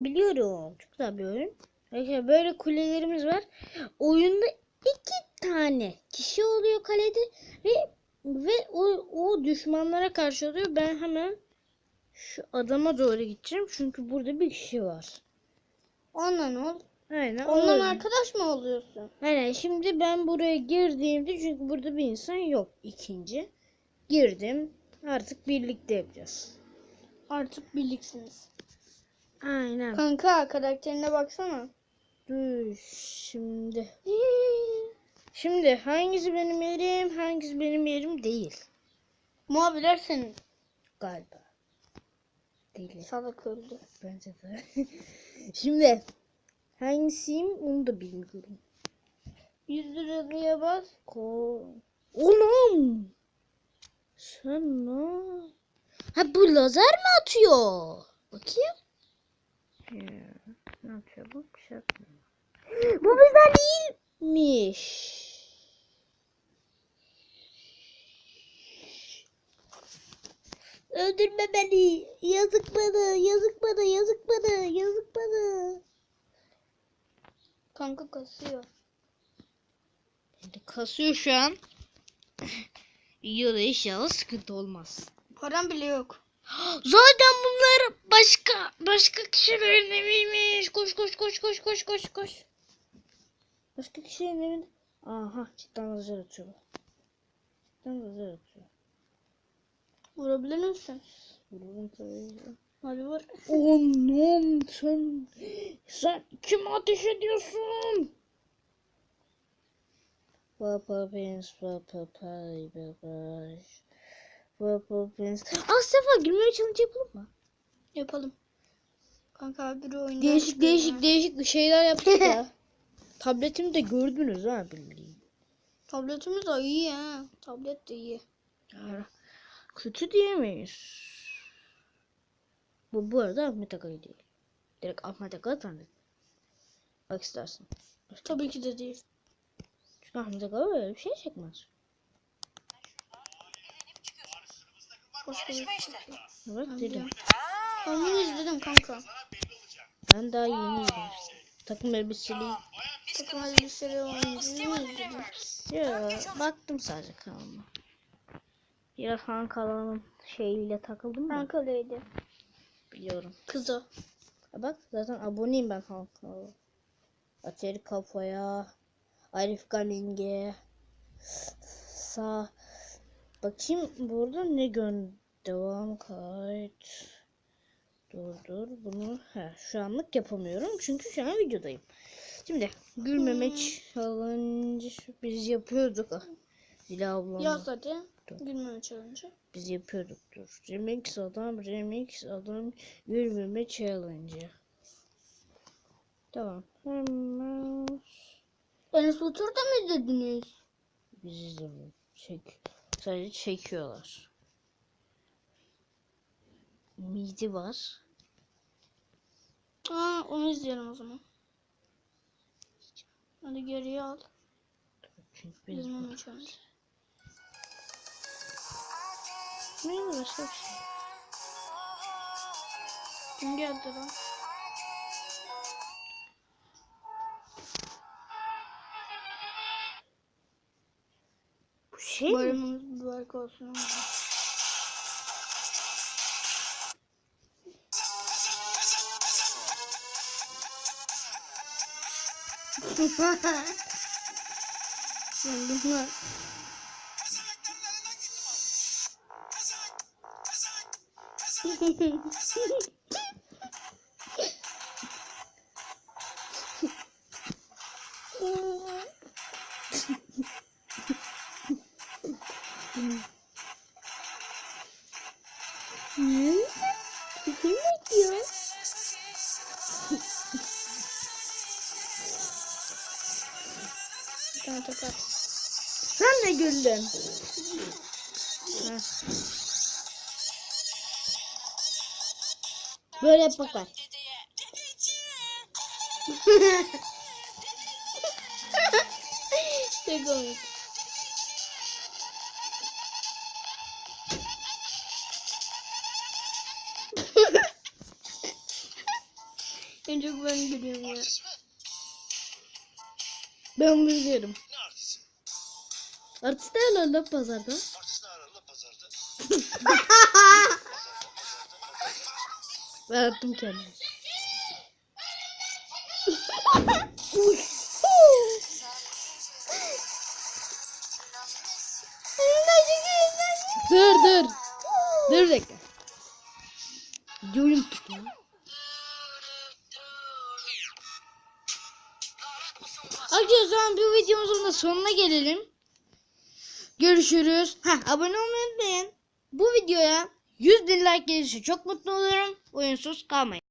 Biliyorum. Çok güzel bir oyun. Arkadaşlar böyle kulelerimiz var. Oyunda iki tane kişi oluyor kalede ve ve o, o düşmanlara karşı oluyor. Ben hemen şu adama doğru gideceğim. Çünkü burada bir kişi var. Ondan ol. Aynen. Ondan öyle. arkadaş mı oluyorsun? Aynen. Şimdi ben buraya girdiğimde çünkü burada bir insan yok ikinci. Girdim. Artık birlikte yapacağız. Artık birliksiniz. Aynen. Kanka karakterine baksana. Dur şimdi. Şimdi hangisi benim yerim, hangisi benim yerim değil Muhabirler senin. galiba. Değil. Salak öldü. Bence de. şimdi hangisiyim onu da bilmiyorum. 100 liraya bas. Ko Oğlum. Sen ne? Ha bu lazer mi atıyor? Bakayım. Ne yapıyor bu? Bir şey yapmıyor. Bu bizden değilmiş. Öldürme beni. Yazık bana, yazık bana, yazık bana, yazık bana. Kanka kasıyor. Şimdi kasıyor şu an. Videoda inşallah sıkıntı olmaz. Param bile yok. Zaten bunlar başka başka kişilerin eviymiş. Koş koş koş koş koş koş koş. Başka kişilerin evinde. Aha cidden lazer atıyor. Cidden lazer atıyor. Vurabilir misin? Vururum tabii. Hadi vur. Oğlum sen sen kim ateş ediyorsun? Papa Prince, Papa Pay, Papa Papa Prince. Aa Sefa gülmeye challenge yapalım mı? Yapalım. Kanka biri oyundan Değişik değişik değişik şeyler yaptık ya. Tabletimi de gördünüz ha bildiğin. Tabletimiz de iyi ha. Tablet de iyi. Ya, Kötü diyemeyiz. Bu bu arada Ahmet Aga'yı değil. Direkt Ahmet Aga zannet. Bak istersen. Tabii ki de değil. Çünkü Ahmet Aga öyle bir şey çekmez. Başka bir Evet dedim. Ben bunu izledim kanka. Ben daha yeni izledim. Takım elbiseli. Takım elbiseli oyuncuyu izledim. Ya, baktım sadece kanalıma. Biraz Han kanalının şeyiyle takıldım mı? Ankara'ydı. Biliyorum. Kızı. Bak zaten aboneyim ben Han kanalına. Ateri Kafa'ya. Arif Gaming'e. Sağ. Bakayım burada ne gön devam kayıt. Dur dur bunu ha, şu anlık yapamıyorum çünkü şu an videodayım. Şimdi gülmeme challenge biz yapıyorduk. ah. Dila ablam. Yaz hadi. Dur. Gülmeme challenge. Biz yapıyorduk dur. Remix adam, remix adam, gülmeme challenge. Tamam. Hemen Enes Batur'da mı izlediniz? biz izlemiyoruz. Çek. Sadece çekiyorlar. Midi var. Aa onu izleyelim o zaman. Hadi geriye al. Çünkü biz Gülmeme challenge. Neydi başka bir şey. Kim geldi lan? Şey? Bayramımız mübarek olsun. Ne? tokat. Sen de güldün. Böyle var. Çok komik. En çok ben gülüyorum ya. Ben bunu biliyorum. Ne? Artist derler lan pazarda. Artist ne arar lan pazarda? Ben attım kendimi. dur dur. Dur bir dakika. Videoyu tut ya. Arkadaşlar o zaman bu videomuzun da sonuna gelelim. Görüşürüz. Ha abone olmayı unutmayın. Bu videoya 100 bin like gelirse çok mutlu olurum. Oyunsuz kalmayın.